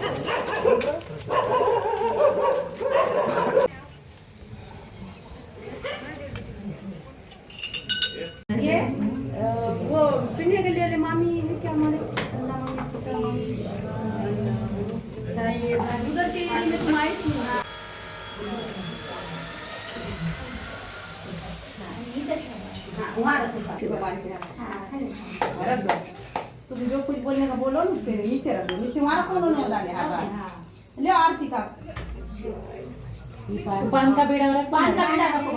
Ha ha ha ha! तुम जो कुछ बोलने का बोलो ना फिर नीचे रख दो नीचे वहाँ रखो उन्होंने डाले हाथ ले आरती का पान का बेड़ा रख पान का बेड़ा रखो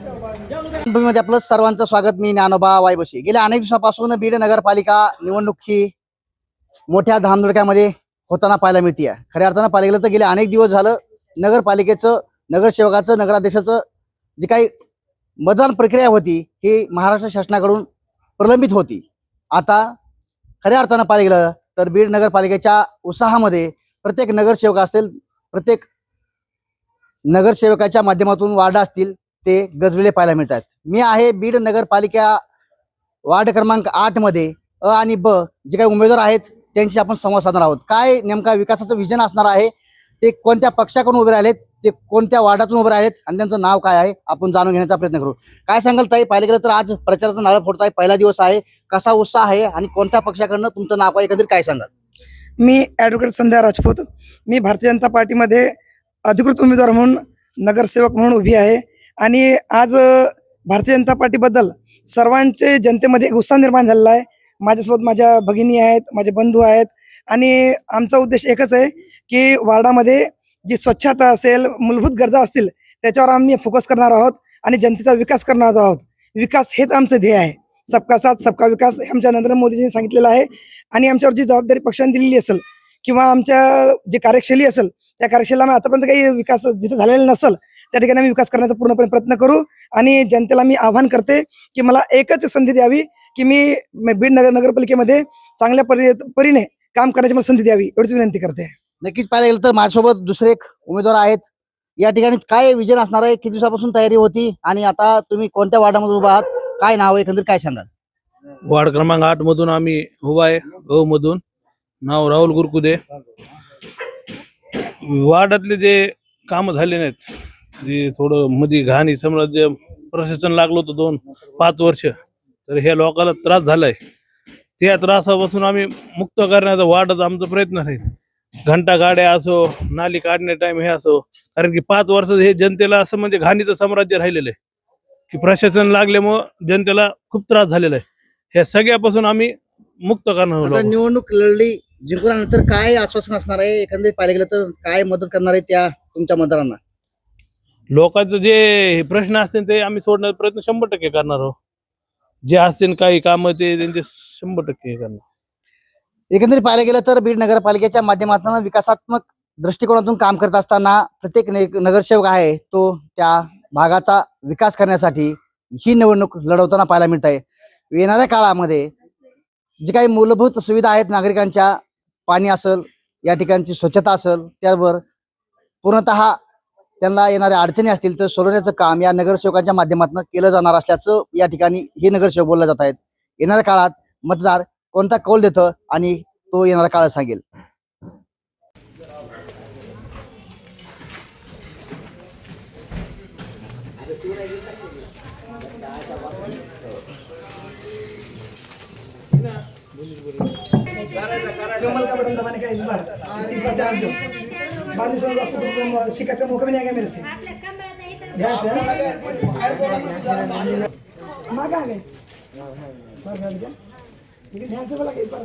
मध्ये आपलं सर्वांचं स्वागत. मी ज्ञानोबा वायबशी गेल्या अनेक दिवसापासून बीड नगरपालिका निवडणूक ही मोठ्या धामधडक्यामध्ये होताना पाहायला मिळते आहे खऱ्या अर्थानं पाहिलं गेलं तर गेले अनेक दिवस झालं नगरपालिकेचं नगरसेवकाचं नगराध्यक्षाचं जी काही मतदान प्रक्रिया होती ही महाराष्ट्र शासनाकडून प्रलंबित होती. आता खऱ्या अर्थानं पाहिलं गेलं तर बीड नगरपालिकेच्या उत्साहामध्ये प्रत्येक नगरसेवक असेल प्रत्येक नगरसेवकाच्या माध्यमातून वार्ड असतील ते गजविले पाहायला मिळतात. मी आहे बीड नगरपालिका वार्ड क्रमांक आठमध्ये अ आणि ब जे काही उमेदवार आहेत त्यांची आपण संवाद साधणार आहोत. काय नेमका विकासाचं विजन असणार आहे? ते कोणत्या पक्षाकडून उभे राहिलेत? ते कोणत्या वार्डातून उभे राहिलेत? आणि त्यांचं नाव काय आहे? आपण जाणून घेण्याचा प्रयत्न करू. काय सांगाल ताई? पाहिलं गेलं तर आज प्रचाराचं नाळ फोडत आहे. पहिला दिवस आहे. कसा उत्साह आहे? आणि कोणत्या पक्षाकडनं तुमचं नाव आहे? एकंदरीत काय सांगाल? मी ॲडव्होकेट संध्या राजपूत. मी भारतीय जनता पार्टीमध्ये अधिकृत उमेदवार म्हणून नगरसेवक म्हणून उभी आहे. आणि आज भारतीय जनता पार्टीबद्दल सर्वांचे जनतेमध्ये एक उत्साह निर्माण झालेला आहे. माझ्यासोबत माझ्या भगिनी आहेत माझे बंधू आहेत आणि आमचा उद्देश एकच आहे की वार्डामध्ये जी स्वच्छता असेल मूलभूत गरजा असतील त्याच्यावर आम्ही फोकस करणार आहोत आणि जनतेचा विकास करणार आहोत. विकास हेच आमचं ध्येय आहे. सबका साथ सबका विकास हे आमच्या नरेंद्र मोदीजींनी सांगितलेलं आहे. आणि आमच्यावर जी जबाबदारी पक्षाने दिलेली असेल किंवा आमच्या जी कार्यशैली असेल त्या कार्यशैलीला आम्ही आतापर्यंत काही विकास जिथे झालेला नसेल त्या ठिकाणी आम्ही विकास करण्याचा पूर्णपणे प्रयत्न करू आणि जनतेला मी आव्हान करते की मला एकच संधी द्यावी की मी मी बीड नगर नगरपालिकेमध्ये चांगल्या परी परीने काम करण्याची मला संधी द्यावी एवढीच विनंती करते. नक्कीच पाहायला गेलं तर माझ्यासोबत दुसरे एक उमेदवार आहेत. या ठिकाणी काय विजन असणार आहे किती दिवसापासून तयारी होती आणि आता तुम्ही कोणत्या वार्डामध्ये उभा आहात काय नाव आहे एकंदरीत काय सांगाल? वार्ड क्रमांक आठ मधून आम्ही उभा आहे अ मधून. नाव राहुल गुरकुदे. वार्डातले जे काम झाले नाहीत जे थोडं मध्ये घाणी समजा जे प्रशासन लागलं होतं दोन पाच वर्ष तर ह्या लोकांना त्रास झालाय. त्या त्रासापासून आम्ही मुक्त करण्याचा वार्डाचा आमचा प्रयत्न राहील घंटा गाड्या असो नाली काढणे टाइम हे असो कारण की पाच वर्ष हे जनतेला असं म्हणजे घाणीचं साम्राज्य राहिलेलं आहे. की प्रशासन लागल्यामुळं जनतेला खूप त्रास झालेला आहे. ह्या सगळ्यापासून आम्ही मुक्त करणार निवडणूक लढली जिंकल्यानंतर काय आश्वासन असणार आहे? एकंदरीत पाहिलं गेलं तर काय मदत करणार आहे त्या तुमच्या मतदारांना लोकांचं जे प्रश्न असतील ते आम्ही सोडण्याचा प्रयत्न शंभर टक्के करणार आहोत. जे असतील काही कामं ते त्यांचे शंभर टक्के हे करणार. एकंदरीत पाहायला गेलं तर बीड नगरपालिकेच्या माध्यमातून विकासात्मक दृष्टिकोनातून काम करत असताना प्रत्येक ने- नगरसेवक आहे तो त्या भागाचा विकास करण्यासाठी ही निवडणूक लढवताना पाहायला मिळत आहे. येणाऱ्या काळामध्ये जी काही मूलभूत सुविधा आहेत नागरिकांच्या पाणी असेल या ठिकाणची स्वच्छता असेल त्यावर पूर्णतः त्यांना येणाऱ्या अडचणी असतील तर सोडवण्याचं काम या नगरसेवकांच्या माध्यमातून केलं जाणार असल्याचं या ठिकाणी हे नगरसेवक बोलले जात आहेत. येणाऱ्या काळात मतदार कोणता कौल देतं आणि तो येणाऱ्या काळात सांगेल. का बटन दबाने इस बार टिक पर दो बाद में आपको शिकायत का मौका भी नहीं आएगा मेरे से ध्यान से माँ कहाँ गए लेकिन ध्यान से बोला इस बार